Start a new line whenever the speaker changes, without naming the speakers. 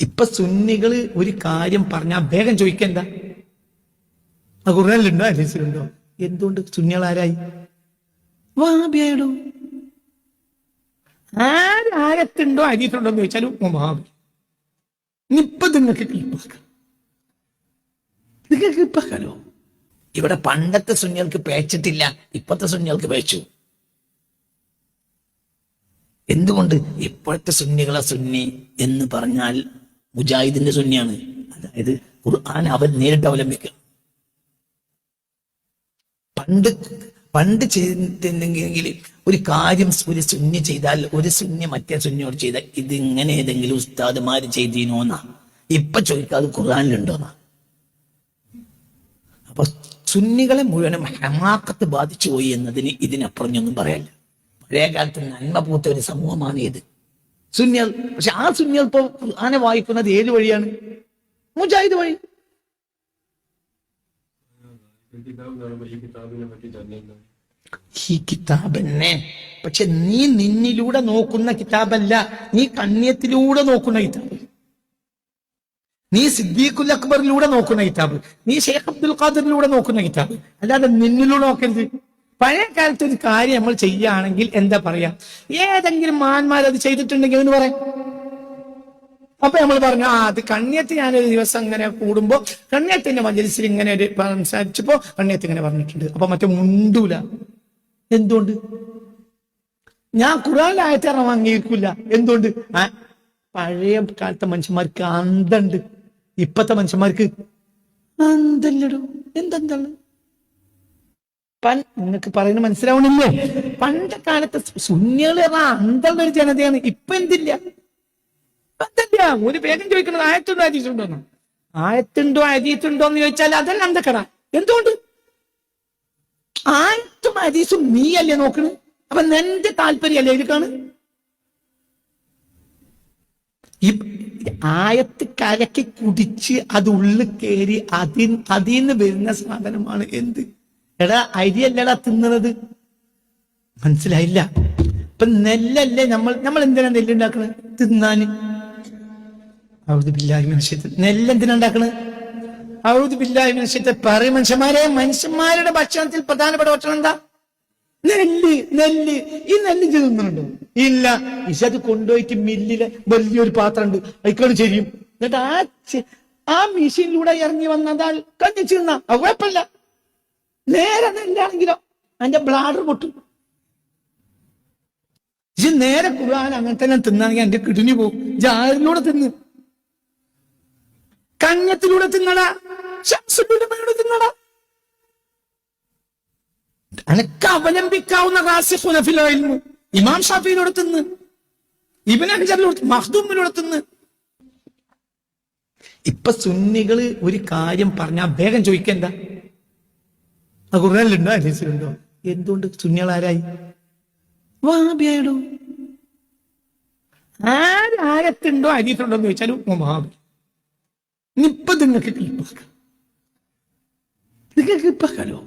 ഇപ്പൊ സുന്നികൾ ഒരു കാര്യം പറഞ്ഞാൽ വേഗം ചോദിക്കണ്ട. ആ ഖുർആനിലുണ്ടോ? ഹദീസിലുണ്ടോ? എന്തുകൊണ്ട് സുന്നികൾ ആരായി? വാബിയായിടോ ആരായത്തുണ്ടോ ഹദീസുണ്ടോ എന്ന് ചോദിച്ചാലും ഇപ്പൊ നിങ്ങൾക്ക് ക്ലിപ്പാക്കാം. നിങ്ങൾക്ക് ക്ലിപ്പാക്കാലോ? ഇവിടെ പണ്ടത്തെ സുന്നികൾക്ക് പേച്ചിട്ടില്ല ഇപ്പത്തെ സുന്നികൾക്ക് പേച്ചു. എന്തുകൊണ്ട് ഇപ്പോഴത്തെ സുന്നികളെ സുന്നി എന്ന് പറഞ്ഞാൽ മുജാഹിദിന്റെ സുന്നിയാണ്. അതായത് ഖുർആൻ അവൻ നേരിട്ട് അവലംബിക്കുക. പണ്ട് പണ്ട് ചെയ്തിട്ടുണ്ടെങ്കിൽ ഒരു കാര്യം ഒരു സുന്നി ചെയ്താൽ ഒരു സുന്നി മറ്റേ സുന്നിയോട് ചെയ്താൽ ഇത് ഇങ്ങനെ ഏതെങ്കിലും ഉസ്താദ്മാര് ചെയ്തിനോന്നാ ഇപ്പൊ ചോദിക്കാതെ ഖുർആാനിലുണ്ടോന്നാ അപ്പൊ സുന്നികളെ മുഴുവനും ഹമാക്കത്ത് ബാധിച്ചു പോയി എന്നതിന് ഇതിനപ്പുറഞ്ഞൊന്നും പറയല്ല. പഴയ കാലത്ത് നന്മ പൂത്ത ഒരു സമൂഹമാണ് ഇത്. സുന്യൽ പക്ഷെ ആ സുന്യൽ ഇപ്പൊ ആനെ വായിക്കുന്നത് ഏത് വഴിയാണ്? മുജാഹിദ് വഴി.
ഈ
കിതാബന്നെ. പക്ഷെ നീ നിന്നിലൂടെ നോക്കുന്ന കിതാബല്ല നീ കണ്യത്തിലൂടെ നോക്കുന്ന കിതാബ്. നീ സിദ്ദീഖുൽ അക്ബറിലൂടെ നോക്കുന്ന കിതാബ്. നീ ഷെയ്ഖ് അബ്ദുൽ ഖാദറിലൂടെ നോക്കുന്ന കിതാബ്. അല്ലാതെ നിന്നിലൂടെ നോക്കരുത്. പഴയ കാലത്ത് ഒരു കാര്യം നമ്മൾ ചെയ്യുകയാണെങ്കിൽ എന്താ പറയാ? ഏതെങ്കിലും മാന്മാർ അത് ചെയ്തിട്ടുണ്ടെങ്കിൽ എന്ന് പറയാം. അപ്പൊ നമ്മൾ പറഞ്ഞു ആ അത് കണ്ണിയത്ത് ഞാനൊരു ദിവസം ഇങ്ങനെ കൂടുമ്പോ കണ്ണിയത്തിന്റെ മജലിസിൽ ഇങ്ങനെ ഒരു സംസാരിച്ചപ്പോ കണ്ണിയത്ത് ഇങ്ങനെ പറഞ്ഞിട്ടുണ്ട്. അപ്പൊ മറ്റേ മുണ്ടൂല. എന്തുകൊണ്ട്? ഞാൻ ഖുറാനായത്തേറെ അംഗീകരിക്കില്ല എന്തുകൊണ്ട്? പഴയ കാലത്തെ മനുഷ്യന്മാർക്ക് അന്തണ്ട്. ഇപ്പത്തെ മനുഷ്യന്മാർക്ക് അന്തല്ലടോ. എന്തെന്താണ്? നിങ്ങൾക്ക് പറയുന്നത് മനസ്സിലാവണില്ലേ? പണ്ട് കാലത്തെ സുന്യകൾ അന്തള്ള ഒരു ജനതയാണ്. ഇപ്പൊ എന്തില്ല? എന്തില്ല ഒരു വേഗം ചോദിക്കുന്നത് ആയത്തുണ്ടോ എന്ന്? ആയത്തുണ്ടോ അജീസുണ്ടോ എന്ന് ചോദിച്ചാൽ അതല്ല അന്തക്കട എന്തുകൊണ്ട്? ആയത്തും നീ അല്ലേ നോക്കണ്? അപ്പൊ നിന്റെ താല്പര്യമല്ലേ അല്ലേ ഈ ആയത്ത് കലക്കി കുടിച്ച് അത് ഉള്ളിൽ കയറി അതിൽ അതിന്ന് വരുന്ന സാധനമാണ് എന്ത്? എടാ അരിയല്ലടാ തിന്നണത്? മനസ്സിലായില്ല. ഇപ്പൊ നെല്ലല്ലേ നമ്മൾ നമ്മൾ എന്തിനാ നെല്ലുണ്ടാക്കണത് തിന്നാന്. ശൈത്താൻ. നെല്ലെന്തിനാ ഉണ്ടാക്കണത് ഔദു ബില്ലാഹി മനുഷ്യത്തെ. പറയും മനുഷ്യന്മാരെ മനുഷ്യന്മാരുടെ ഭക്ഷണത്തിൽ പ്രധാനപ്പെട്ട ഭക്ഷണം എന്താ? നെല്ല് നെല്ല്. ഈ നെല്ല് തിന്നുന്നുണ്ടോ ഇല്ല. ഇഷ അത് കൊണ്ടുപോയിട്ട് മില്ലിലെ വലിയൊരു പാത്രം ഉണ്ട് അതിക്കാണ് ചെയ്യും എന്നിട്ട് ആ ആ മെഷീനിലൂടെ ഇറങ്ങി വന്നതാൽ തിന്നാ. അത് കുഴപ്പമില്ല. നേരെ നെല്ലാണെങ്കിലോ അതിന്റെ ബ്ലാഡർ പൊട്ടും. ഇജ് നേരെ ഖുർആൻ അങ്ങനെ തന്നെ തിന്നാണെങ്കിൽ എന്റെ കിഡ്നി പോകും. ജാരിലൂടെ തിന്ന്? കഞ്ഞത്തിലൂടെ തിന്നടാ. തിന്നടാ. അനക്ക് അവലംബിക്കാവുന്ന ഇൽമ്. ഇമാം ഷാഫിയിലൂടെ തിന്ന്. ഇബിൻ അഞ്ചറിലൂടെ മഖ്ദൂമിലൂടെ തിന്ന്. ഇപ്പൊ സുന്നികൾ ഒരു കാര്യം പറഞ്ഞാൽ വേഗം ചോദിക്കണ്ട. ആ ഖുർആനിലുണ്ടോ? ഹദീസിലുണ്ടോ? എന്തുകൊണ്ട് സുന്നികൾ ആരായി വാബിയായിടോ ആരായത്തുണ്ടോ എന്ന് ചോദിച്ചാലും വാബി ഇനിയിപ്പൊ നിങ്ങൾക്ക് ക്ലിപ്പാക്കാം നിങ്ങൾക്ക് ക്ലിപ്പാക്കാലോ